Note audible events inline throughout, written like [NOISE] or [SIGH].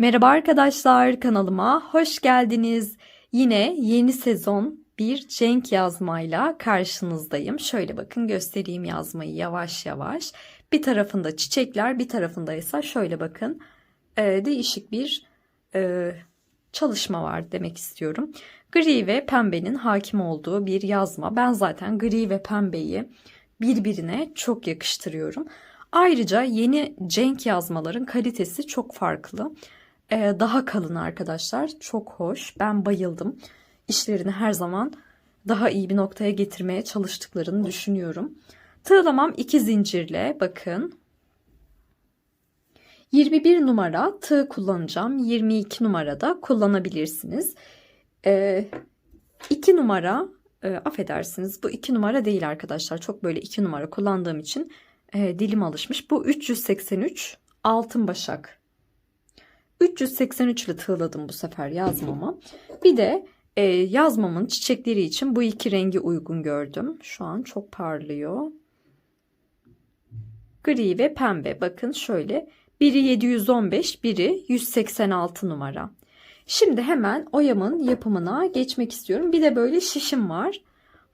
Merhaba arkadaşlar kanalıma hoş geldiniz. Yine yeni sezon bir Cenk yazmayla karşınızdayım. Şöyle bakın göstereyim yazmayı yavaş yavaş. Bir tarafında çiçekler bir tarafında ise şöyle bakın e, değişik bir e, çalışma var demek istiyorum. Gri ve pembenin hakim olduğu bir yazma. Ben zaten gri ve pembeyi birbirine çok yakıştırıyorum. Ayrıca yeni Cenk yazmaların kalitesi çok farklı. Ee, daha kalın arkadaşlar. Çok hoş. Ben bayıldım. İşlerini her zaman daha iyi bir noktaya getirmeye çalıştıklarını düşünüyorum. Tığlamam iki zincirle bakın. 21 numara tığ kullanacağım. 22 numarada kullanabilirsiniz. Ee, 2 numara e, affedersiniz bu 2 numara değil arkadaşlar. Çok böyle 2 numara kullandığım için e, dilim alışmış. Bu 383 altın başak 383 ile tığladım bu sefer yazmamı. Bir de e, yazmamın çiçekleri için bu iki rengi uygun gördüm. Şu an çok parlıyor. Gri ve pembe. Bakın şöyle. Biri 715, biri 186 numara. Şimdi hemen oyamın yapımına geçmek istiyorum. Bir de böyle şişim var.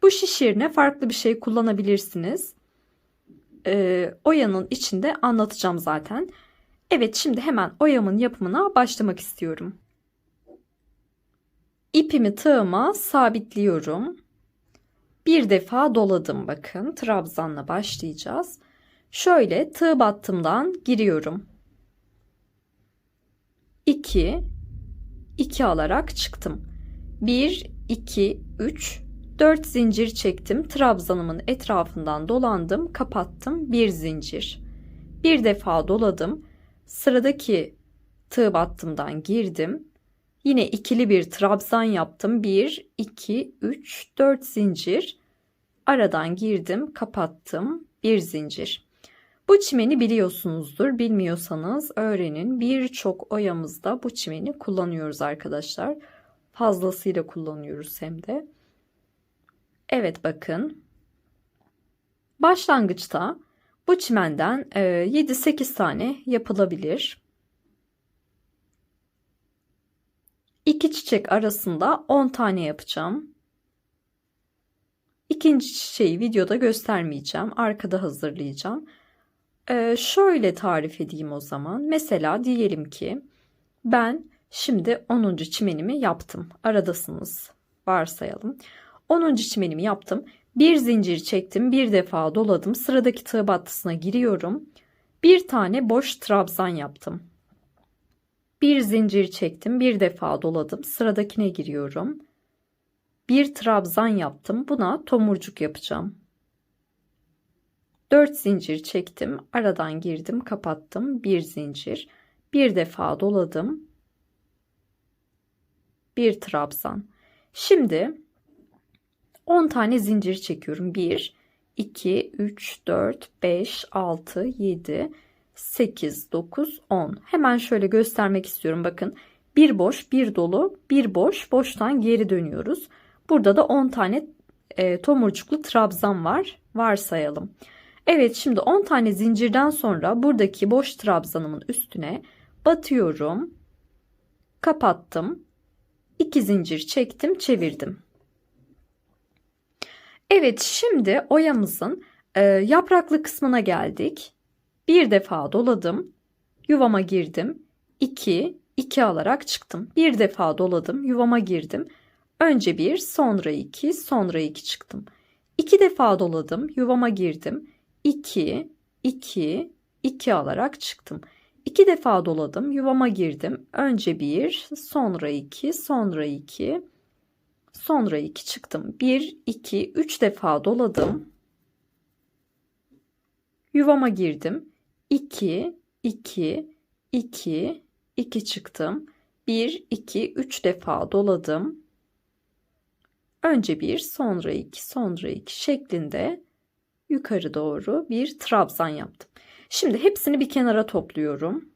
Bu şiş yerine farklı bir şey kullanabilirsiniz. Ee, oyanın içinde anlatacağım zaten. Evet şimdi hemen oyamın yapımına başlamak istiyorum. İpimi tığıma sabitliyorum. Bir defa doladım bakın. Trabzanla başlayacağız. Şöyle tığ battımdan giriyorum. 2 2 alarak çıktım. 1 2 3 4 zincir çektim. Trabzanımın etrafından dolandım, kapattım. Bir zincir. Bir defa doladım. Sıradaki tığ battımdan girdim. Yine ikili bir trabzan yaptım. 1, 2, 3, 4 zincir. Aradan girdim, kapattım. Bir zincir. Bu çimeni biliyorsunuzdur. Bilmiyorsanız öğrenin. Birçok oyamızda bu çimeni kullanıyoruz arkadaşlar. Fazlasıyla kullanıyoruz hem de. Evet bakın. Başlangıçta bu çimenden 7-8 e, tane yapılabilir. İki çiçek arasında 10 tane yapacağım. İkinci çiçeği videoda göstermeyeceğim. Arkada hazırlayacağım. Ee, şöyle tarif edeyim o zaman. Mesela diyelim ki ben şimdi 10. çimenimi yaptım. Aradasınız varsayalım. 10. çimenimi yaptım. Bir zincir çektim, bir defa doladım. Sıradaki tığ battısına giriyorum. Bir tane boş trabzan yaptım. Bir zincir çektim, bir defa doladım. Sıradakine giriyorum. Bir trabzan yaptım. Buna tomurcuk yapacağım. 4 zincir çektim. Aradan girdim, kapattım. Bir zincir. Bir defa doladım. Bir trabzan. Şimdi 10 tane zincir çekiyorum. 1, 2, 3, 4, 5, 6, 7, 8, 9, 10. Hemen şöyle göstermek istiyorum. Bakın bir boş, bir dolu, bir boş, boştan geri dönüyoruz. Burada da 10 tane e, tomurcuklu trabzan var. Varsayalım. Evet şimdi 10 tane zincirden sonra buradaki boş trabzanımın üstüne batıyorum. Kapattım. 2 zincir çektim, çevirdim. Evet şimdi oyamızın e, yapraklı kısmına geldik. Bir defa doladım. Yuvama girdim. 2, 2 alarak çıktım. Bir defa doladım. Yuvama girdim. Önce bir, sonra iki, sonra iki çıktım. İki defa doladım. Yuvama girdim. 2, 2, 2 alarak çıktım. İki defa doladım. Yuvama girdim. Önce bir, sonra iki, sonra iki, Sonra 2 çıktım. 1, 2, 3 defa doladım. Yuvama girdim. 2, 2, 2, 2 çıktım. 1, 2, 3 defa doladım. Önce 1, sonra 2, sonra 2 şeklinde yukarı doğru bir trabzan yaptım. Şimdi hepsini bir kenara topluyorum.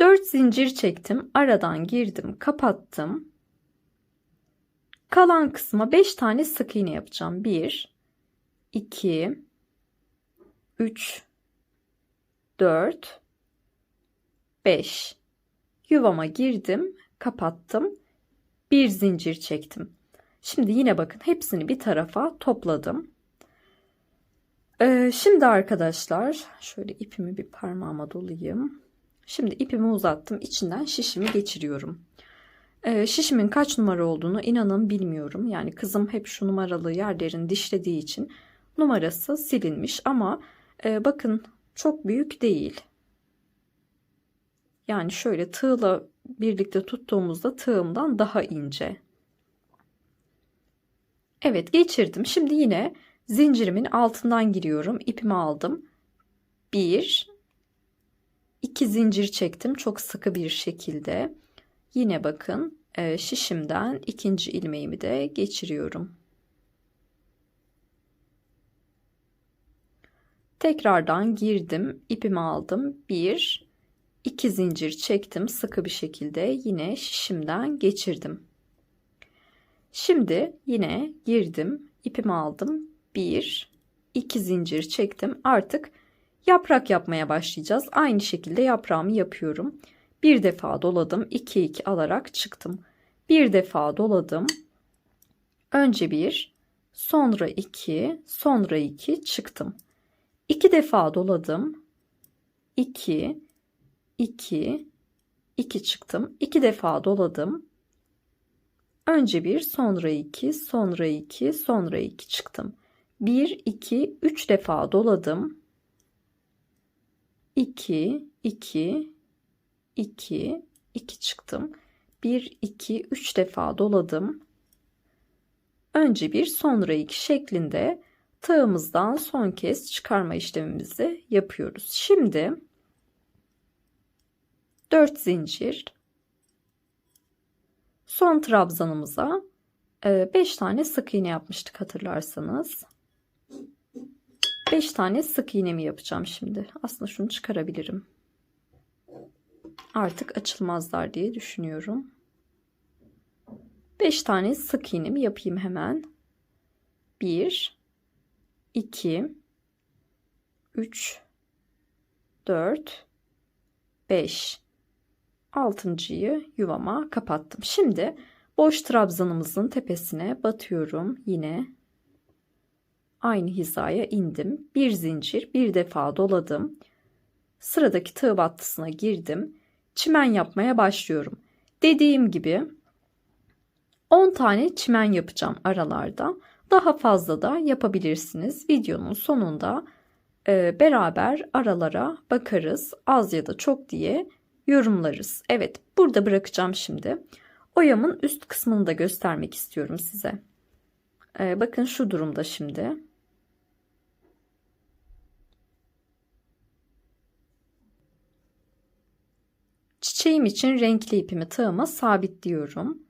4 zincir çektim. Aradan girdim, kapattım. Kalan kısma 5 tane sık iğne yapacağım. 1 2 3 4 5 Yuvama girdim, kapattım. Bir zincir çektim. Şimdi yine bakın hepsini bir tarafa topladım. Ee, şimdi arkadaşlar şöyle ipimi bir parmağıma dolayayım. Şimdi ipimi uzattım. içinden şişimi geçiriyorum. Ee, şişimin kaç numara olduğunu inanın bilmiyorum. Yani kızım hep şu numaralı yerlerini dişlediği için numarası silinmiş ama e, bakın çok büyük değil. Yani şöyle tığla birlikte tuttuğumuzda tığımdan daha ince. Evet geçirdim. Şimdi yine zincirimin altından giriyorum. İpimi aldım. Bir, iki zincir çektim çok sıkı bir şekilde. Yine bakın e, şişimden ikinci ilmeğimi de geçiriyorum. Tekrardan girdim, ipimi aldım. Bir, iki zincir çektim sıkı bir şekilde yine şişimden geçirdim. Şimdi yine girdim, ipimi aldım. Bir, iki zincir çektim. Artık yaprak yapmaya başlayacağız. Aynı şekilde yaprağımı yapıyorum. Bir defa doladım, 2 2 alarak çıktım. Bir defa doladım. Önce bir, sonra iki, sonra iki çıktım. İki defa doladım. 2 2 2 çıktım. 2 defa doladım. Önce bir, sonra iki, sonra iki, sonra iki çıktım. 1 2 3 defa doladım. 2 2 2 2 çıktım. 1 2 3 defa doladım. Önce bir, sonra iki şeklinde tığımızdan son kez çıkarma işlemimizi yapıyoruz. Şimdi 4 zincir son trabzanımıza 5 tane sık iğne yapmıştık hatırlarsanız. 5 tane sık iğnemi yapacağım şimdi. Aslında şunu çıkarabilirim. Artık açılmazlar diye düşünüyorum. 5 tane sık iğnemi yapayım hemen. 1 2 3 4 5 altıncıyı yuvama kapattım. Şimdi boş trabzanımızın tepesine batıyorum. Yine aynı hizaya indim. Bir zincir bir defa doladım. Sıradaki tığ battısına girdim. Çimen yapmaya başlıyorum. Dediğim gibi 10 tane çimen yapacağım aralarda. Daha fazla da yapabilirsiniz. Videonun sonunda e, beraber aralara bakarız. Az ya da çok diye yorumlarız. Evet burada bırakacağım şimdi. Oyamın üst kısmını da göstermek istiyorum size. Ee, bakın şu durumda şimdi. Çiçeğim için renkli ipimi tığıma sabitliyorum.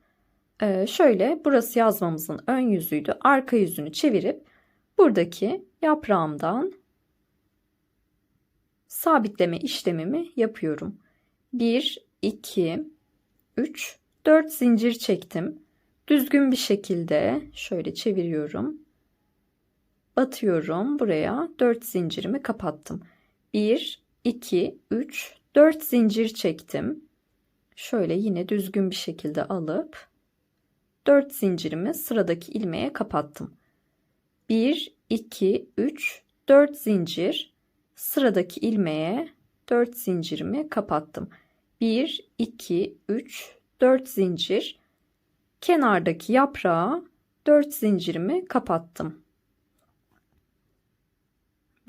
Ee, şöyle burası yazmamızın ön yüzüydü. Arka yüzünü çevirip buradaki yaprağımdan sabitleme işlemimi yapıyorum. 1, 2, 3, 4 zincir çektim. Düzgün bir şekilde şöyle çeviriyorum. Batıyorum buraya 4 zincirimi kapattım. 1, 2, 3, 4 zincir çektim. Şöyle yine düzgün bir şekilde alıp 4 zincirimi sıradaki ilmeğe kapattım. 1, 2, 3, 4 zincir sıradaki ilmeğe 4 zincirimi kapattım. 1, 2, 3, 4 zincir. Kenardaki yaprağa 4 zincirimi kapattım.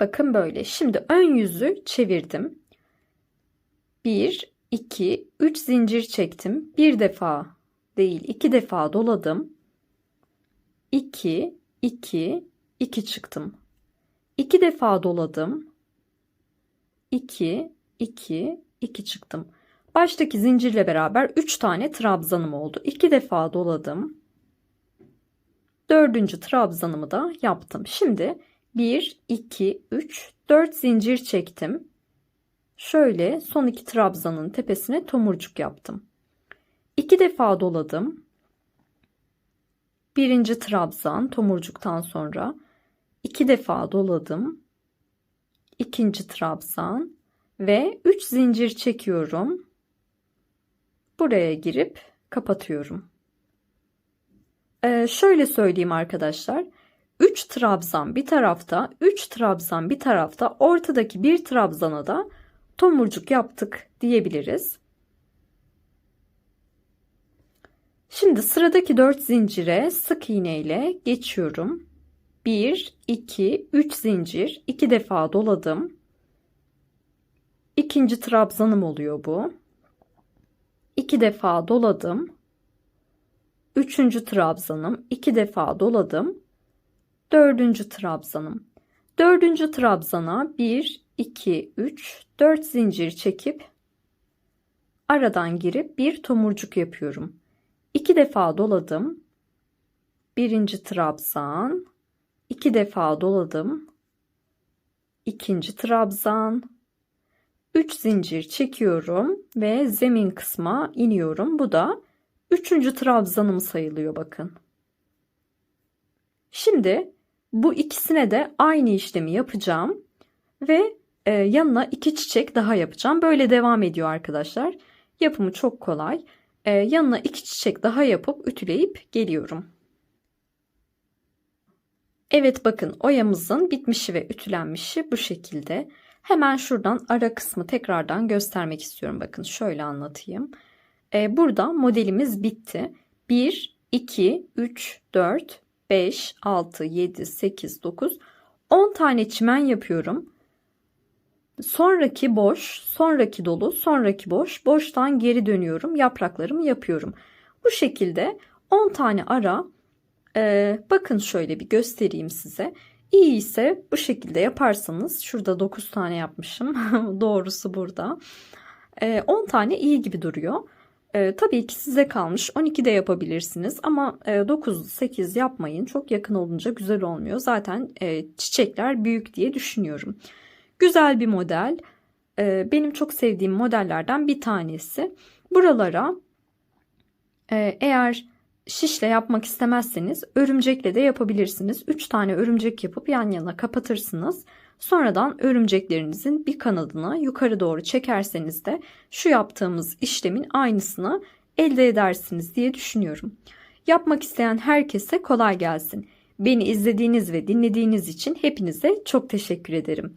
Bakın böyle. Şimdi ön yüzü çevirdim. 1, 2, 3 zincir çektim. Bir defa değil iki defa doladım. 2, 2, 2 çıktım. 2 defa doladım. 2, 2, 2 çıktım. Baştaki zincirle beraber 3 tane trabzanım oldu. 2 defa doladım. Dördüncü trabzanımı da yaptım. Şimdi 1, 2, 3, 4 zincir çektim. Şöyle son iki trabzanın tepesine tomurcuk yaptım. 2 defa doladım. Birinci trabzan tomurcuktan sonra 2 defa doladım. İkinci trabzan ve 3 zincir çekiyorum. Buraya girip kapatıyorum. Ee, şöyle söyleyeyim arkadaşlar. 3 trabzan bir tarafta, 3 trabzan bir tarafta, ortadaki bir trabzana da tomurcuk yaptık diyebiliriz. Şimdi sıradaki 4 zincire sık iğne ile geçiyorum. 1, 2, 3 zincir, 2 defa doladım. İkinci trabzanım oluyor bu. 2 defa doladım. Üçüncü trabzanım, 2 defa doladım. Dördüncü trabzanım. Dördüncü trabzana 1, 2, 3, 4 zincir çekip aradan girip bir tomurcuk yapıyorum. İki defa doladım. Birinci trabzan. iki defa doladım. İkinci trabzan. Üç zincir çekiyorum ve zemin kısma iniyorum. Bu da üçüncü trabzanım sayılıyor bakın. Şimdi bu ikisine de aynı işlemi yapacağım ve e, yanına iki çiçek daha yapacağım. Böyle devam ediyor arkadaşlar. Yapımı çok kolay. E, yanına iki çiçek daha yapıp ütüleyip geliyorum. Evet bakın oyamızın bitmişi ve ütülenmişi bu şekilde. Hemen şuradan ara kısmı tekrardan göstermek istiyorum. Bakın şöyle anlatayım. E, burada modelimiz bitti. 1, 2, 3, 4, 5, 6, 7, 8, 9, 10 tane çimen yapıyorum. Sonraki boş, sonraki dolu, sonraki boş, boştan geri dönüyorum. Yapraklarımı yapıyorum. Bu şekilde 10 tane ara. Ee, bakın şöyle bir göstereyim size. İyi ise bu şekilde yaparsanız şurada 9 tane yapmışım. [LAUGHS] Doğrusu burada. Ee, 10 tane iyi gibi duruyor. Ee, tabii ki size kalmış 12 de yapabilirsiniz ama e, 9-8 yapmayın. Çok yakın olunca güzel olmuyor. Zaten e, çiçekler büyük diye düşünüyorum. Güzel bir model. Ee, benim çok sevdiğim modellerden bir tanesi. Buralara e, eğer şişle yapmak istemezseniz örümcekle de yapabilirsiniz. 3 tane örümcek yapıp yan yana kapatırsınız. Sonradan örümceklerinizin bir kanadını yukarı doğru çekerseniz de şu yaptığımız işlemin aynısını elde edersiniz diye düşünüyorum. Yapmak isteyen herkese kolay gelsin. Beni izlediğiniz ve dinlediğiniz için hepinize çok teşekkür ederim.